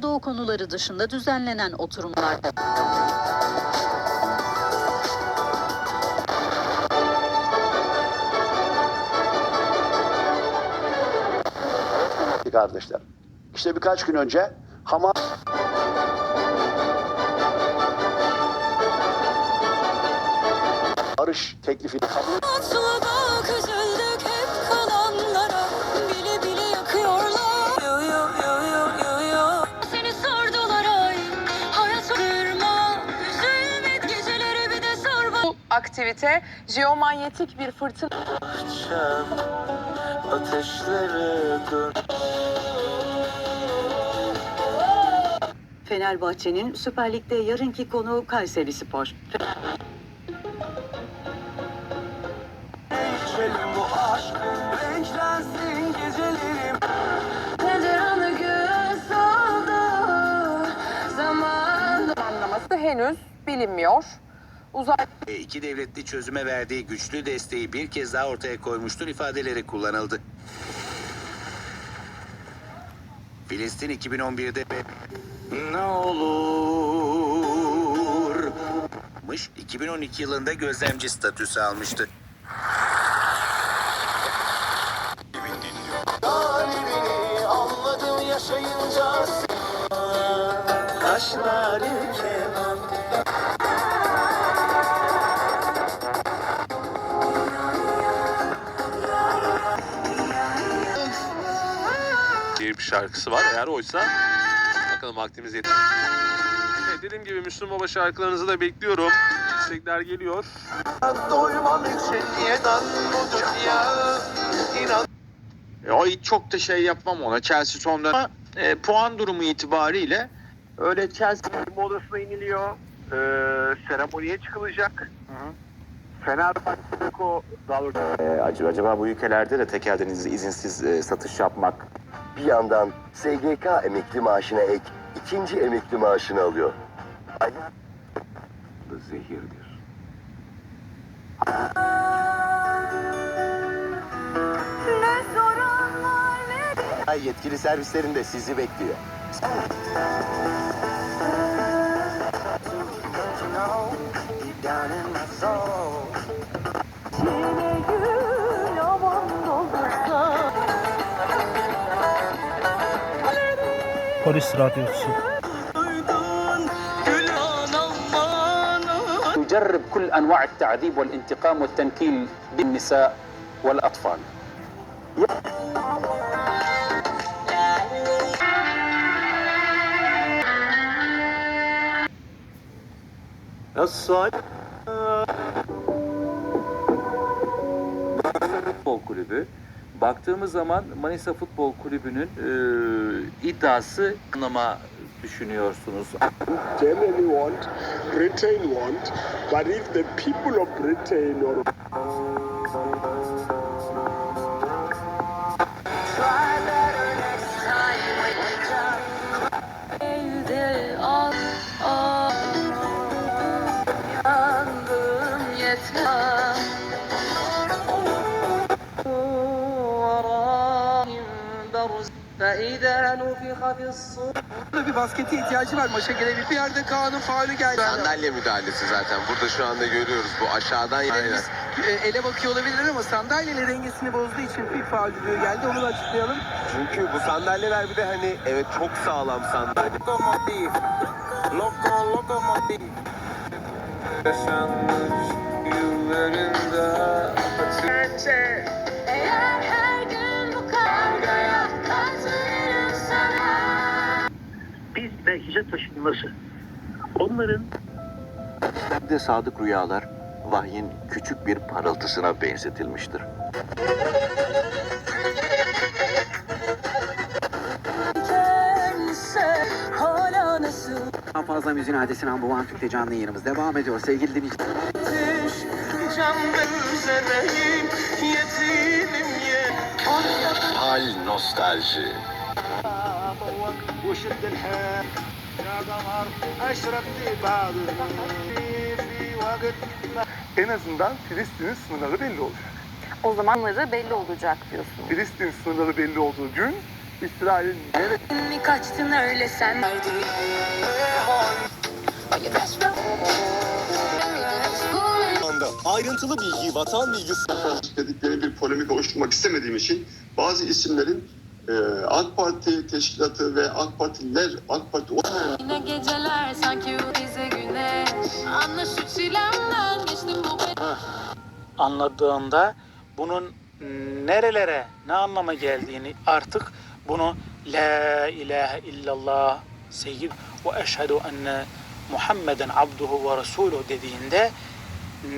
Orta Doğu konuları dışında düzenlenen oturumlarda kardeşler. İşte birkaç gün önce Hamas barış teklifini kabul Mutluluk üzüldük hep kalanlara aktivite jeomanyetik bir fırtına ateşlere dön. Fenerbahçe'nin Süper Lig'de yarınki konu Kayseri Spor. Henüz bilinmiyor. Uzay ve iki devletli çözüme verdiği güçlü desteği bir kez daha ortaya koymuştur ifadeleri kullanıldı. Filistin 2011'de ne olur 2012 yılında gözlemci statüsü almıştı. Yaşayınca. Kaşlar keman. Bir şarkısı var. Eğer oysa bakalım vaktimiz yeter. Evet, dediğim gibi Müslüm Baba şarkılarınızı da bekliyorum. İstekler geliyor. E, o çok da şey yapmam ona. Chelsea son dönem e, puan durumu itibariyle öyle Chelsea odasına iniliyor. Ee, seremoniye çıkılacak. Fenerbahçe'deki o doğrusu Ee, acaba, acaba bu ülkelerde de tekelden iz- izinsiz e, satış yapmak bir yandan SGK emekli maaşına ek ikinci emekli maaşını alıyor. zehirdir. Soranlar ne Yetkili servislerinde sizi bekliyor. Yine Polis radyosu. نجرب كل أنواع التعذيب والانتقام والتنكيل بالنساء والأطفال. الصيد Baktığımız zaman Manisa Futbol Kulübü'nün e, iddiası anlama düşünüyorsunuz. generally want, Britain want, but if the people of Britain or Bir baskete ihtiyacı var maça gelebilir. Bir yerde Kaan'ın faulü geldi. Sandalye müdahalesi zaten. Burada şu anda görüyoruz bu aşağıdan Elimiz, e, ele bakıyor olabilirler ama sandalyeyle dengesini bozduğu için bir faul düdüğü geldi. Onu da açıklayalım. Çünkü bu sandalyeler bir de hani evet çok sağlam sandalye. Lokomotif. Loko, lokomotif. Eğer Meclise taşınması. Onların de sadık rüyalar vahyin küçük bir parıltısına benzetilmiştir. Daha fazla müziğin adresine bu Türk'te canlı yayınımız devam ediyor sevgili dinleyiciler. Hal nostalji. وشد الحال يا قمر اشرب لي بعض في وقت En azından Filistin'in sınırları belli olacak. o zamanları belli olacak diyorsunuz. Filistin sınırları belli olduğu gün İsrail'in neresi? mi kaçtın öyle sen? Ayrıntılı bilgi, vatan bilgisi. dedikleri bir polemik oluşturmak istemediğim için bazı isimlerin e, AK Parti teşkilatı ve AK Partililer, AK Parti Yine geceler sanki bize güneş. Anlaşıp çilemden geçtim bu Anladığında bunun nerelere, ne anlama geldiğini artık bunu La ilahe illallah seyyid ve eşhedü enne Muhammeden abduhu ve resuluhu dediğinde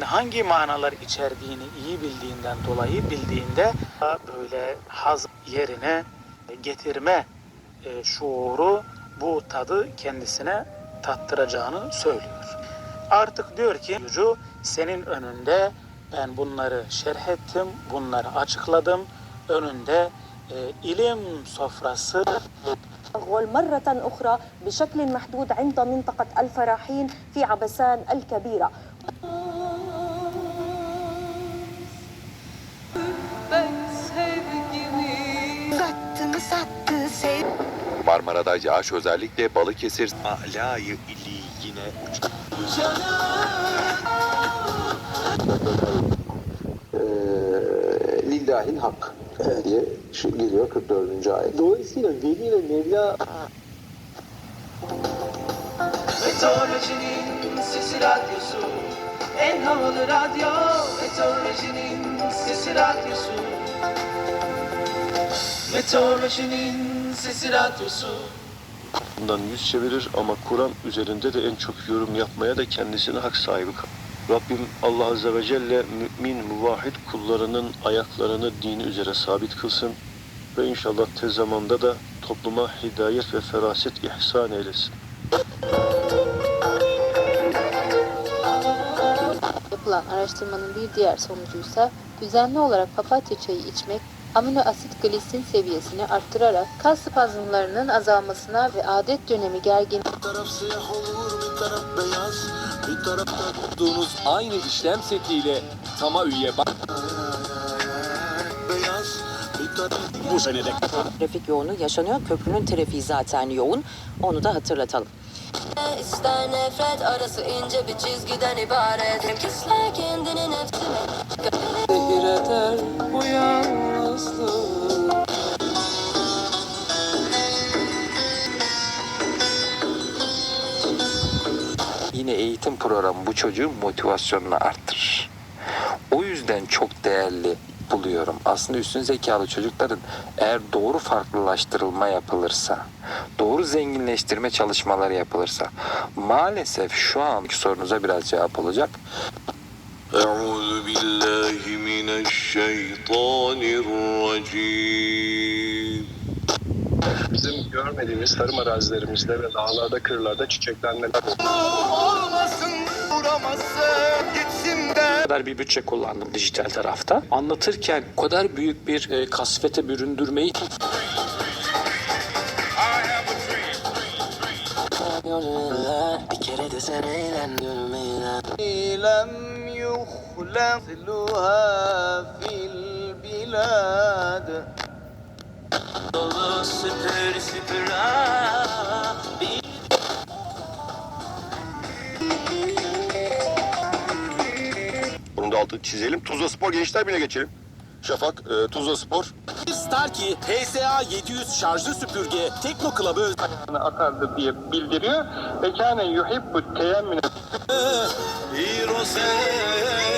hangi manalar içerdiğini iyi bildiğinden dolayı bildiğinde böyle haz yerine getirme e, şuuru bu tadı kendisine tattıracağını söylüyor. Artık diyor ki Yücü senin önünde ben bunları şerh ettim, bunları açıkladım. Önünde e, ilim sofrası مرة أخرى بشكل محدود عند منطقة الفراحين في عبسان الكبيرة Marmara'da yağış özellikle Balıkesir Alayı ili yine lillahil hak diye geliyor 44. ayet. Dolayısıyla Veli ile Mevla Meteorolojinin sesi radyosu En havalı radyo Meteorolojinin sesi radyosu Meteorolojinin bundan yüz çevirir ama Kur'an üzerinde de en çok yorum yapmaya da kendisine hak sahibi. Rabbim Allah Azze ve Celle mümin, muvahhid kullarının ayaklarını dini üzere sabit kılsın ve inşallah tez zamanda da topluma hidayet ve feraset ihsan eylesin. Yapılan araştırmanın bir diğer sonucuysa düzenli olarak papatya çayı içmek amino asit glisin seviyesini arttırarak kas spazmlarının azalmasına ve adet dönemi gergin aynı işlem setiyle tama üye bak. Bu senede Trafik yoğunluğu yaşanıyor. Köprünün trafiği zaten yoğun. Onu da hatırlatalım. İster nefret arası ince bir çizgiden ibaret Herkesler kendini nefsine Yine eğitim programı bu çocuğun motivasyonunu arttırır. O yüzden çok değerli buluyorum. Aslında üstün zekalı çocukların eğer doğru farklılaştırılma yapılırsa, doğru zenginleştirme çalışmaları yapılırsa, maalesef şu anki sorunuza biraz cevap olacak. Euzu. Bizim görmediğimiz tarım arazilerimizde ve dağlarda, kırlarda çiçeklenmeler O kadar bir bütçe kullandım dijital tarafta. Anlatırken o kadar büyük bir e, kasvete büründürmeyi Bir kere de sen eğlendirme Lem yuhlemluha fil bilad Dolu süpür süpür ah Bunun da altını çizelim. Tuzla Spor Gençler Birliği'ne geçelim. Şafak, e, Tuzla Spor. Starkey HSA 700 şarjlı süpürge Tekno Club'ı akardı diye bildiriyor. Ve kâne yuhibbu teyemmüne Hirosey